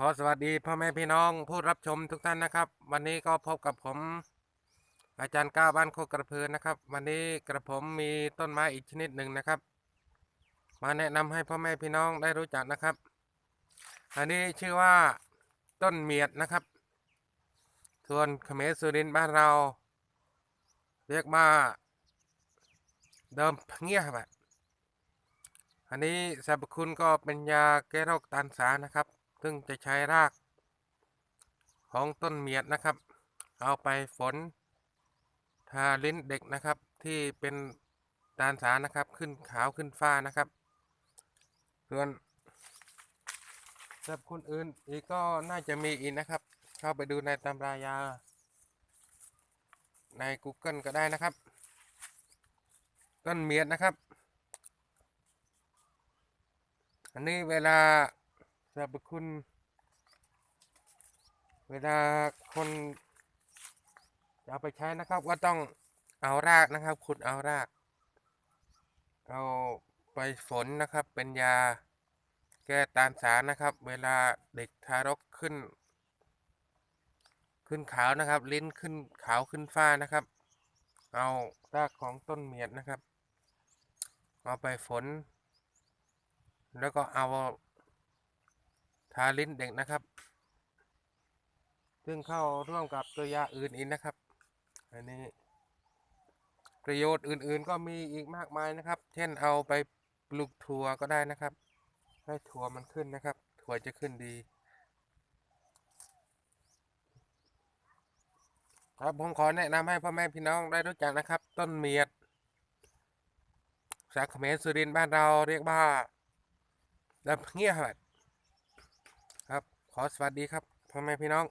ขอสวัสดีพ่อแม่พี่น้องผู้รับชมทุกท่านนะครับ วันนี้ก็พบกับผม อาจารย์ก้าบ้านโคกระพือนะครับ วันนี้กระผมมีต้นไม้อีกชนิดหนึ่งนะครับ มาแนะนำให้พ่อแม่พี่น้องได้รู้จักนะครับ อันนี้ชื่อว่าต้นเมียดนะครับ ส่วนเขมรสุรินบ้านเรา เรียกว่าเดิมเงียบอะอันนี้สรรพคุณก็เป็นยาแก้โรคตันสานะครับ ซึ่งจะใช้ราก ของต้นเมียดนะครับ เอาไปฝน ทาลิ้นเด็กนะครับที่เป็นตาลสานะครับ ขึ้นขาวขึ้นฟ้านะครับ ส่วนสรรพคุณอื่นอีกก็น่าจะมีอีกนะครับ เข้าไปดูในตำรายา ใน Google ก็ได้นะครับ ต้นเมียดนะครับ อันนี้เวลา รรพคุณ เวลาคนจะเอาไปใช้นะครับก็ต้องเอารากนะครับขุดเอาราก เอาไปฝนนะครับเป็นยาแก้ตาลสารนะครับ เวลาเด็กทารกขึ้น ขึ้นขาวนะครับ ลิ้นขึ้นขาวขึ้นฟ้านะครับ เอารากของต้นเมียดนะครับ เอาไปฝน แล้วก็เอา ทาลิ้นเด็กนะครับ ซึ่งเข้าร่วมกับตัวยาอื่นอีกนะครับ อันนี้ ประโยชน์อื่นๆก็มีอีกมากมายนะครับ เช่นเอาไปปลูกถั่วก็ได้นะครับ ให้ถั่วมันขึ้นนะครับ ถั่วจะขึ้นดี ครับผมขอแนะนำให้พ่อแม่พี่น้องได้รู้จักนะครับ ต้นเมียดภาษาเมรสุรินบ้านเราเรียกว่าดำเงี้ยบ ครับ ขอสวัสดีครับพ่อแม่พี่น้อง